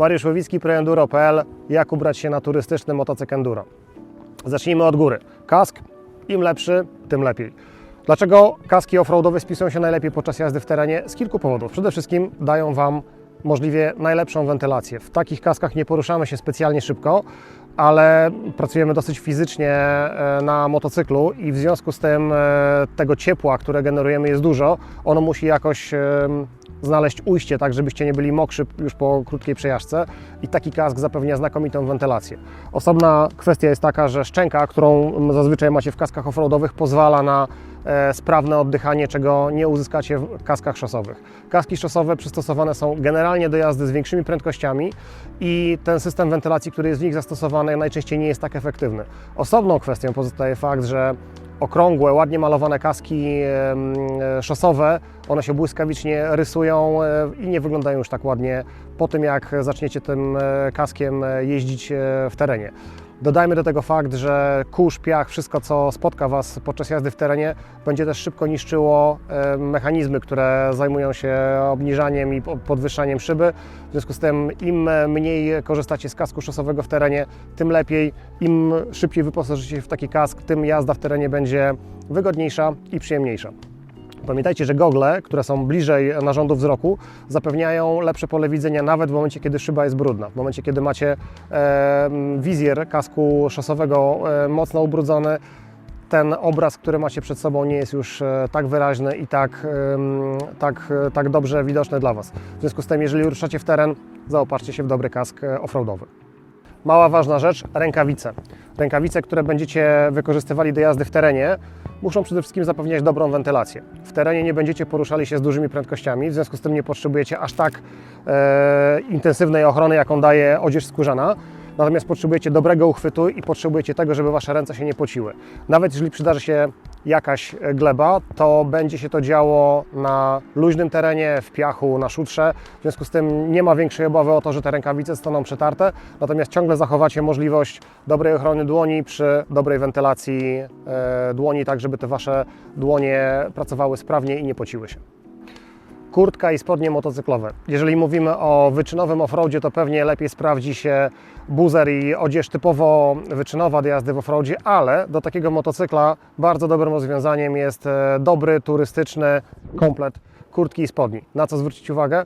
Mariusz Łowicki, ProEnduro.pl. Jak ubrać się na turystyczny motocykl enduro? Zacznijmy od góry. Kask, im lepszy, tym lepiej. Dlaczego kaski offroadowe spisują się najlepiej podczas jazdy w terenie? Z kilku powodów. Przede wszystkim dają Wam możliwie najlepszą wentylację. W takich kaskach nie poruszamy się specjalnie szybko, ale pracujemy dosyć fizycznie e, na motocyklu i w związku z tym e, tego ciepła, które generujemy jest dużo, ono musi jakoś znaleźć ujście, tak żebyście nie byli mokrzy już po krótkiej przejażdżce i taki kask zapewnia znakomitą wentylację. Osobna kwestia jest taka, że szczęka, którą zazwyczaj macie w kaskach offroadowych pozwala na sprawne oddychanie, czego nie uzyskacie w kaskach szosowych. Kaski szosowe przystosowane są generalnie do jazdy z większymi prędkościami i ten system wentylacji, który jest w nich zastosowany, najczęściej nie jest tak efektywny. Osobną kwestią pozostaje fakt, że okrągłe, ładnie malowane kaski e, szosowe, one się błyskawicznie rysują e, i nie wyglądają już tak ładnie po tym, jak zaczniecie tym e, kaskiem e, jeździć e, w terenie. Dodajmy do tego fakt, że kurz, piach, wszystko co spotka Was podczas jazdy w terenie będzie też szybko niszczyło mechanizmy, które zajmują się obniżaniem i po- podwyższaniem szyby. W związku z tym im e, mniej korzystacie z kasku szosowego w terenie, tym lepiej. Im szybciej wyposażycie się w taki kask, tym jazda w terenie będzie wygodniejsza i przyjemniejsza. Pamiętajcie, że gogle, które są bliżej narządu wzroku, zapewniają lepsze pole widzenia nawet w momencie, kiedy szyba jest brudna. W momencie, kiedy macie e, wizjer kasku szosowego e, mocno ubrudzony, ten obraz, który macie przed sobą, nie jest już e, tak wyraźny i tak, em, tak, e, tak dobrze widoczny dla Was. W związku z tym, jeżeli ruszacie w teren, zaopatrzcie się w dobry kask e, offroadowy. Mała ważna rzecz, rękawice. Rękawice, które będziecie wykorzystywali do jazdy w terenie, muszą przede wszystkim zapewniać dobrą wentylację. W terenie nie będziecie poruszali się z dużymi prędkościami, w związku z tym nie potrzebujecie aż tak e, intensywnej ochrony, jaką daje odzież skórzana. Natomiast potrzebujecie dobrego uchwytu i potrzebujecie tego, żeby Wasze ręce się nie pociły. Nawet jeżeli przydarzy się jakaś gleba, to będzie się to działo na luźnym terenie, w piachu, na szutrze. W związku z tym nie ma większej obawy o to, że te rękawice zostaną przetarte, natomiast ciągle zachowacie możliwość dobrej ochrony dłoni przy dobrej wentylacji e, dłoni, tak żeby te Wasze dłonie pracowały sprawnie i nie pociły się kurtka i spodnie motocyklowe. Jeżeli mówimy o wyczynowym offroadzie, to pewnie lepiej sprawdzi się buzer i odzież typowo wyczynowa do jazdy w offroadzie, ale do takiego motocykla bardzo dobrym rozwiązaniem jest e, dobry, turystyczny komplet kurtki i spodni. Na co zwrócić uwagę?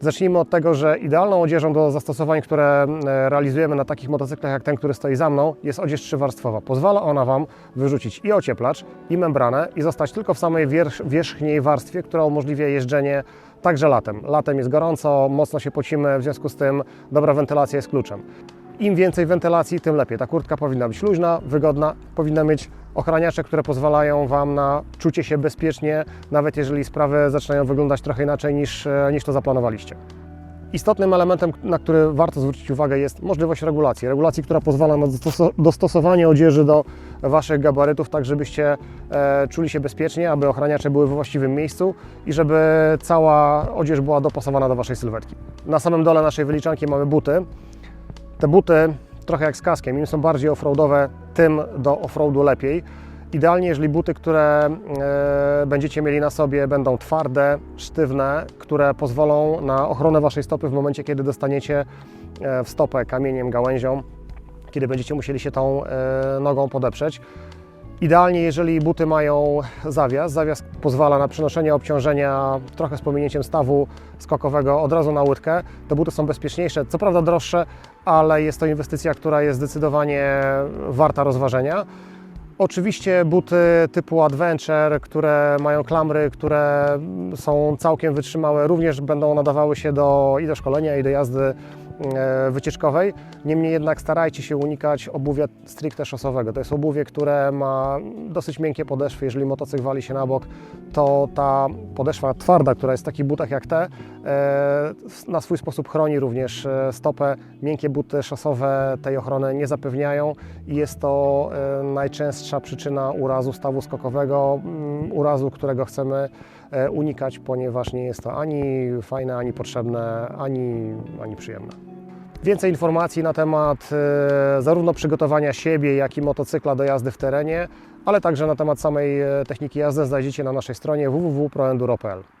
Zacznijmy od tego, że idealną odzieżą do zastosowań, które e, realizujemy na takich motocyklach jak ten, który stoi za mną, jest odzież trzywarstwowa. Pozwala ona Wam wyrzucić i ocieplacz, i membranę i zostać tylko w samej wierzchniej warstwie, która umożliwia jeżdżenie także latem. Latem jest gorąco, mocno się pocimy, w związku z tym dobra wentylacja jest kluczem. Im więcej wentylacji, tym lepiej. Ta kurtka powinna być luźna, wygodna, powinna mieć ochraniacze, które pozwalają Wam na czucie się bezpiecznie, nawet jeżeli sprawy zaczynają wyglądać trochę inaczej niż, e, niż to zaplanowaliście. Istotnym elementem, na który warto zwrócić uwagę, jest możliwość regulacji. Regulacji, która pozwala na dostos- dostosowanie odzieży do Waszych gabarytów, tak żebyście e, czuli się bezpiecznie, aby ochraniacze były we właściwym miejscu i żeby cała odzież była dopasowana do Waszej sylwetki. Na samym dole naszej wyliczanki mamy buty. Te buty, trochę jak z kaskiem, im są bardziej offroadowe, tym do offroadu lepiej. Idealnie, jeżeli buty, które e, będziecie mieli na sobie, będą twarde, sztywne, które pozwolą na ochronę Waszej stopy w momencie, kiedy dostaniecie e, w stopę kamieniem, gałęzią, kiedy będziecie musieli się tą e, nogą podeprzeć. Idealnie, jeżeli buty mają zawias. Zawias pozwala na przenoszenie obciążenia trochę z pominięciem stawu skokowego od razu na łydkę. Te buty są bezpieczniejsze, co prawda droższe, ale jest to inwestycja, która jest zdecydowanie warta rozważenia. Oczywiście buty typu Adventure, które mają klamry, które są całkiem wytrzymałe, również będą nadawały się do, i do szkolenia, i do jazdy e, wycieczkowej. Niemniej jednak starajcie się unikać obuwia stricte szosowego. To jest obuwie, które ma dosyć miękkie podeszwy. Jeżeli motocykl wali się na bok, to ta podeszwa twarda, która jest w takich butach jak te, e, na swój sposób chroni również e, stopę. Miękkie buty szosowe tej ochrony nie zapewniają i jest to e, najczęstsza przyczyna urazu stawu skokowego, mm, urazu, którego chcemy e, unikać, ponieważ nie jest to ani fajne, ani potrzebne, ani, ani przyjemne. Więcej informacji na temat e, zarówno przygotowania siebie, jak i motocykla do jazdy w terenie, ale także na temat samej e, techniki jazdy znajdziecie na naszej stronie www.proenduro.pl.